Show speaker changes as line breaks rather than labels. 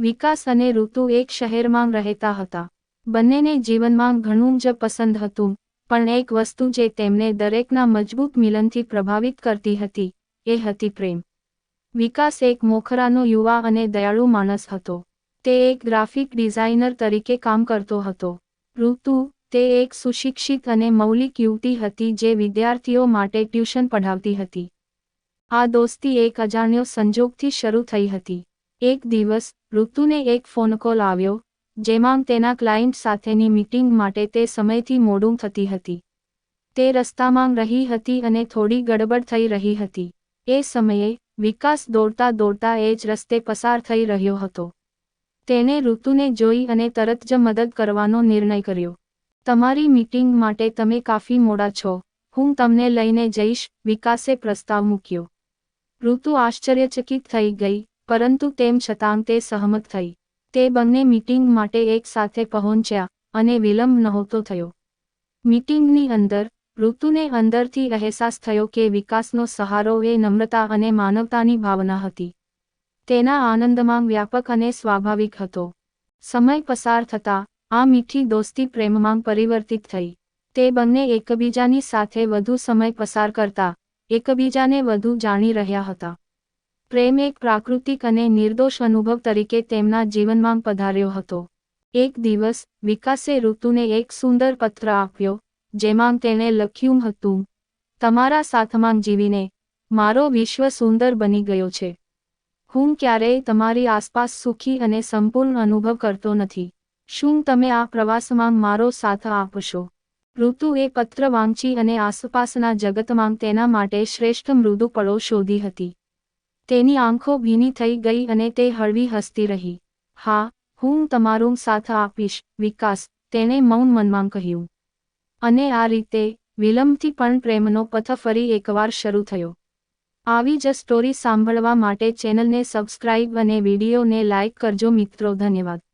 વિકાસ અને ઋતુ એક શહેરમાં રહેતા હતા. બંનેને જીવનમાં ઘણું જ પસંદ હતું, પણ એક વસ્તુ જે તેમને દરેકના મજબૂત મિલનથી પ્રભાવિત કરતી હતી, એ હતી પ્રેમ. વિકાસ એક મોખરાનો યુવા અને દયાળુ માણસ હતો. તે એક ગ્રાફિક ડિઝાઇનર તરીકે કામ કરતો હતો. ઋતુ, તે એક સુશિક્ષિત અને મૌલિક યુવતી હતી જે વિદ્યાર્થીઓ માટે ટ્યુશન પઢાવતી હતી. આ દોસ્તી એક અજાણ્યો સંજોગથી શરૂ થઈ હતી. એક દિવસ, ઋતુને એક ફોન કોલ આવ્યો, જેમાં તેના ક્લાયન્ટ સાથેની મીટિંગ માટે તે સમયથી મોડું થતી હતી. તે રસ્તામાં રહી હતી અને થોડી ગડબડ થઈ રહી હતી. એ સમયે, વિકાસ દોડતા દોડતા એ જ રસ્તે પસાર થઈ રહ્યો હતો. તેણે ઋતુને જોઈ અને તરત જ મદદ કરવાનો નિર્ણય કર્યો. તમારી મીટિંગ માટે તમે કાફી મોડા છો. હું તમને લઈને જઈશ, વિકાસે પ્રસ્તાવ મૂક્યો. ઋતુ આશ્ચર્યચકિત થઈ ગઈ. પરંતુ તેમ છતાં તે સહમત થઈ. તે બંને મીટિંગ માટે એકસાથે પહોંચ્યા અને વિલંબ નહોતો થયો. મીટિંગની અંદર, ઋતુને અંદરથી અહેસાસ થયો કે વિકાસનો સહારો એ નમ્રતા અને માનવતાની ભાવના હતી. તેના આનંદમાં વ્યાપક અને સ્વાભાવિક હતો. સમય પસાર થતા, આ મીઠી દોસ્તી પ્રેમમાં પરિવર્તિત થઈ. તે બંને એકબીજાની સાથે વધુ સમય પસાર કરતા, એકબીજાને વધુ જાણી રહ્યા હતા. પ્રેમ એક પ્રાકૃતિક અને નિર્દોષ અનુભવ તરીકે તેમના જીવનમાં પધાર્યો હતો. એક દિવસ, વિકાસે ઋતુને એક સુંદર પત્ર આપ્યો, જેમાં તેણે લખ્યું હતું, તમારા સાથમાં જીવીને, મારો વિશ્વ સુંદર બની ગયો છે. હું ક્યારેય તમારી આસપાસ સુખી અને સંપૂર્ણ અનુભવ કરતો નથી. શું તમે આ પ્રવાસમાં મારો સાથ આપશો ઋતુ એ પત્ર વાંચી અને આસપાસના જગતમાં તેના માટે શ્રેષ્ઠ મૃદુ પળો શોધી હતી. તેની આંખો ભીની થઈ ગઈ અને તે હળવી હસતી રહી. હા, હું તમારું સાથ આપીશ, વિકાસ, તેણે મૌન મનમાં કહ્યું. અને આ રીતે વિલંબથી પણ પ્રેમનો પથ ફરી એકવાર શરૂ થયો. આવી જ સ્ટોરી સાંભળવા માટે ચેનલને સબસ્ક્રાઇબ અને વિડીયોને લાઇક કરજો મિત્રો, ધન્યવાદ.